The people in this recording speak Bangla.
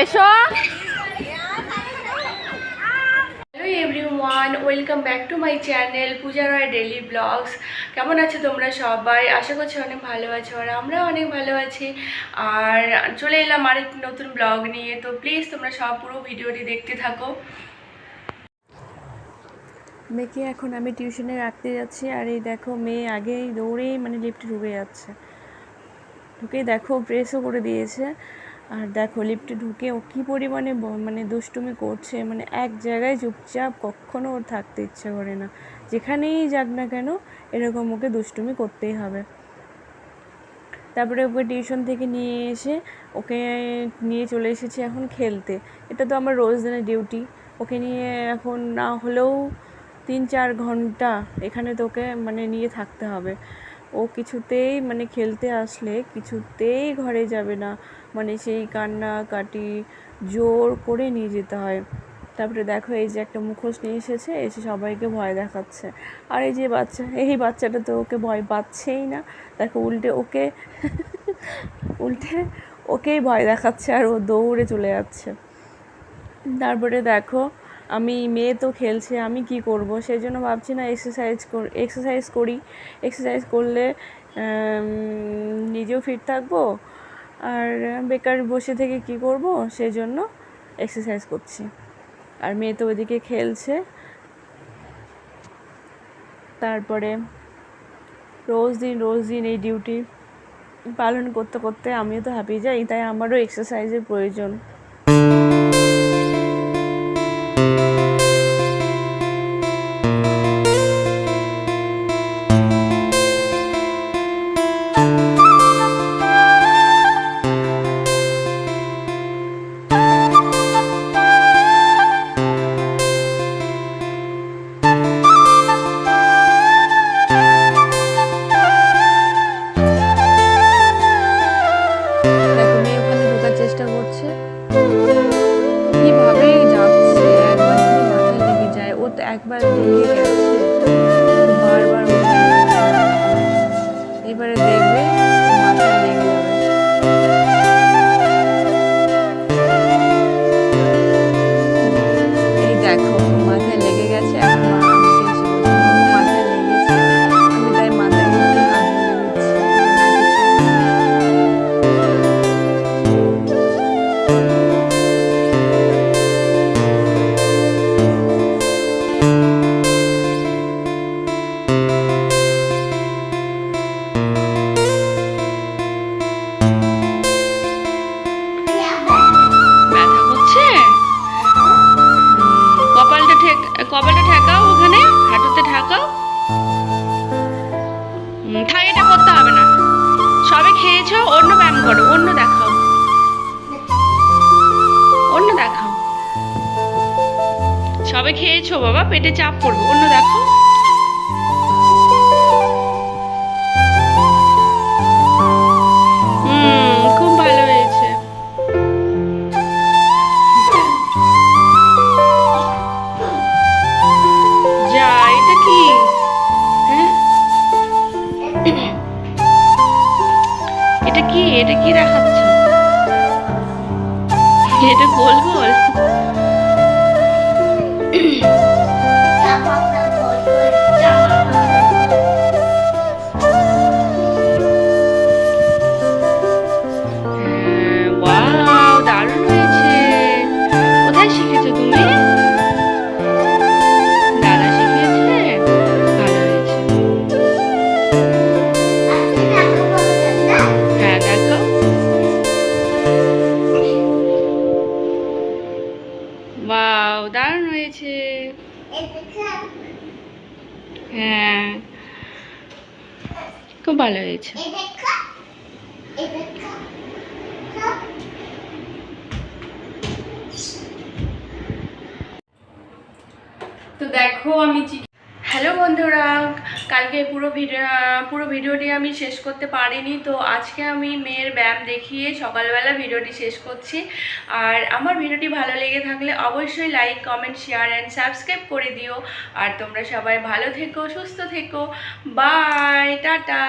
এসো। Hello everyone welcome back to my channel Puja Roy daily vlogs কেমন আছো তোমরা সবাই? আশা করছি অনেক ভালো আছো আর আমরাও অনেক ভালো আছি। আর চলে এলাম আরেকটি নতুন ব্লগ নিয়ে। তো প্লিজ তোমরা সব পুরো ভিডিওটি দেখতে থাকো। মেয়েকে এখন আমি টিউশনে রাখতে যাচ্ছি আর এই দেখো মেয়ে আগেই দৌড়েই মানে লিফটে ঢুকে যাচ্ছে। ঢুকে দেখো প্রেসও করে দিয়েছে। আর দেখো লিফটে ঢুকে ও কী পরিমাণে মানে দুষ্টুমি করছে মানে এক জায়গায় চুপচাপ কখনো ওর থাকতে ইচ্ছে করে না। যেখানেই যাক না কেন, এরকম ওকে দুষ্টুমি করতেই হবে। তারপরে ওকে টিউশন থেকে নিয়ে এসে ওকে নিয়ে চলে এসেছি এখন খেলতে। এটা তো আমার রোজ দিনের ডিউটি ওকে নিয়ে এখন না হলেও তিন চার ঘণ্টা এখানে তোকে মানে নিয়ে থাকতে হবে। ও কিছুতেই মানে খেলতে আসলে কিছুতেই ঘরে যাবে না। মানে সেই কান্নাকাটি জোর করে নিয়ে যেতে হয়। তারপরে দেখো এই যে একটা মুখোশ নিয়ে এসেছে, এসে সবাইকে ভয় দেখাচ্ছে। আর এই যে বাচ্চা, এই বাচ্চাটা তো ওকে ভয় পাচ্ছেই না। দেখো উল্টে ওকে, উল্টে ওকেই ভয় দেখাচ্ছে আর ও দৌড়ে চলে যাচ্ছে। তারপরে দেখো আমি মেয়ে তো খেলছে, আমি কি করব? সেই জন্য ভাবছি না এক্সারসাইজ কর এক্সারসাইজ করি। এক্সারসাইজ করলে নিজেও ফিট থাকব। আর বেকার বসে থেকে কি করব? সেই জন্য এক্সারসাইজ করছি। আর মেয়ে তো ওইদিকে খেলছে। তারপরে রোজ দিন রোজ দিন এই ডিউটি পালন করতে করতে আমিও তো হাঁপিয়ে যাই, তাই আমারও এক্সারসাইজের প্রয়োজন। একবার অন্য ব্যায়াম করো, অন্য দেখাও। অন্য দেখাও। সবে খেয়েছো বাবা? পেটে চাপ পড়বে। অন্য দেখাও। কি এটা কি দেখাচ্ছ? এটা গোল গোল? দারুণ হয়েছে। হ্যাঁ। খুব ভালো হয়েছে। তো দেখো আমি হ্যালো বন্ধুরা, কালকে পুরো ভিডিও, পুরো ভিডিওটি আমি শেষ করতে পারিনি, তো আজকে আমি মেয়ের ব্যায়াম দেখিয়ে সকালবেলা ভিডিওটি শেষ করছি। আর আমার ভিডিওটি ভালো লেগে থাকলে অবশ্যই like comment share and subscribe করে দিও। আর তোমরা সবাই ভালো থেকো, সুস্থ থেকো। Bye tata.